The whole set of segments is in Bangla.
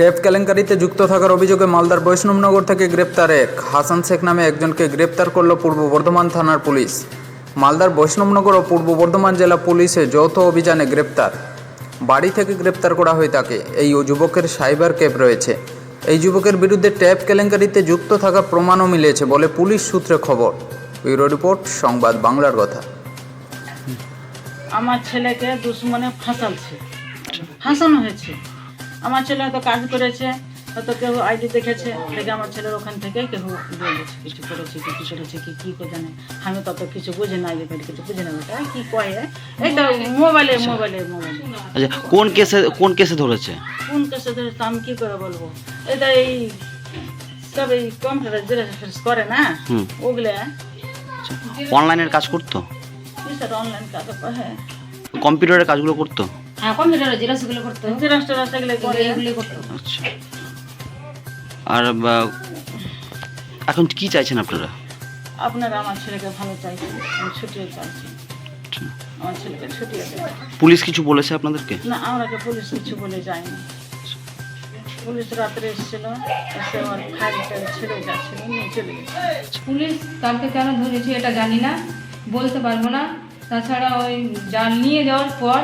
টেপ কেলেঙ্কারিতে যুক্ত থাকার অভিযোগে মালদার বৈষ্ণবনগর থেকে গ্রেপ্তার এক। হাসান শেখ নামে একজনকে গ্রেপ্তার করল পূর্ব বর্ধমান থানার পুলিশ। মালদার বৈষ্ণবনগর ও পূর্ব বর্ধমান জেলা পুলিশে যৌথ অভিযানে গ্রেপ্তার। বাড়ি থেকে গ্রেপ্তার করা হয় তাকে। এই যুবকের সাইবার ক্যাব রয়েছে। এই যুবকের বিরুদ্ধে ট্যাপ কেলেঙ্কারিতে যুক্ত থাকার প্রমাণও মিলেছে বলে পুলিশ সূত্রে খবর। ব্যুরো রিপোর্ট, সংবাদ বাংলার কথা। আমার ছেলেকে দুশ্মনে ফাঁসালছে ফাঁসানো হয়েছে। আমার ছেলে হয়তো কাজ করেছে হয়তো কেউ আইডি দেখেছে দেখে আমার ছেলের ওখান থেকে কেউ বলেছে কিছু করেছে কি কি করেছে কি কি করে জানে? আমি তত কিছু বুঝি না যে কিছু বুঝি না বেটা কি কয়ে এই তো মোবাইলে মোবাইলে মোবাইলে আচ্ছা কোন কেসে কোন কেসে ধরেছে? কোন কেসে ধরে তো আমি কি করে বলব? এটা এই সব এই কম্পিউটার জেরক্স করে না। ওগুলা। অনলাইনের কাজ করতো? অনলাইন কাজ হ্যাঁ। কম্পিউটারের কাজগুলো করতো? হ্যাঁ করতো? জেরক্স টেরক্স এগুলো করে এগুলি আচ্ছা। আর এখন কি চাইছেন আপনারা? আপনারা আমার ছেলেকে ভালো চাইছেন আমি ছুটিয়ে চাইছি। আচ্ছা। আমার ছেলেকে ছুটিয়ে পুলিশ কিছু বলেছে আপনাদেরকে? না আমরাকে পুলিশ কিছু বলে যায়নি। পুলিশ রাত্রে এসেছিল এসে আমার ফাইলটা ছেড়ে যাচ্ছিল নিয়ে চলে গেছে। পুলিশ কালকে কেন ধরেছে এটা জানি না বলতে পারব না। তাছাড়া ওই যা নিয়ে যাওয়ার পর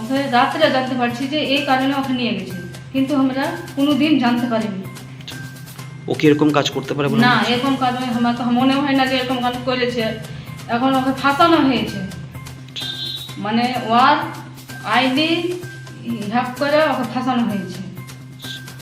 ওকে রাত্রে জানতে পারছি যে এই কারণে ওকে নিয়ে গেছে। কিন্তু আমরা কোনো দিন জানতে পারিনি। ও কি এরকম কাজ করতে পারে না? এরকম কারণে আমার তো মনে হয় না যে এরকম কাজ করেছে। এখন ওকে ফাঁসানো হয়েছে। মানে ওয়ার আইডি হ্যাক করে ওকে ফাঁসানো হয়েছে।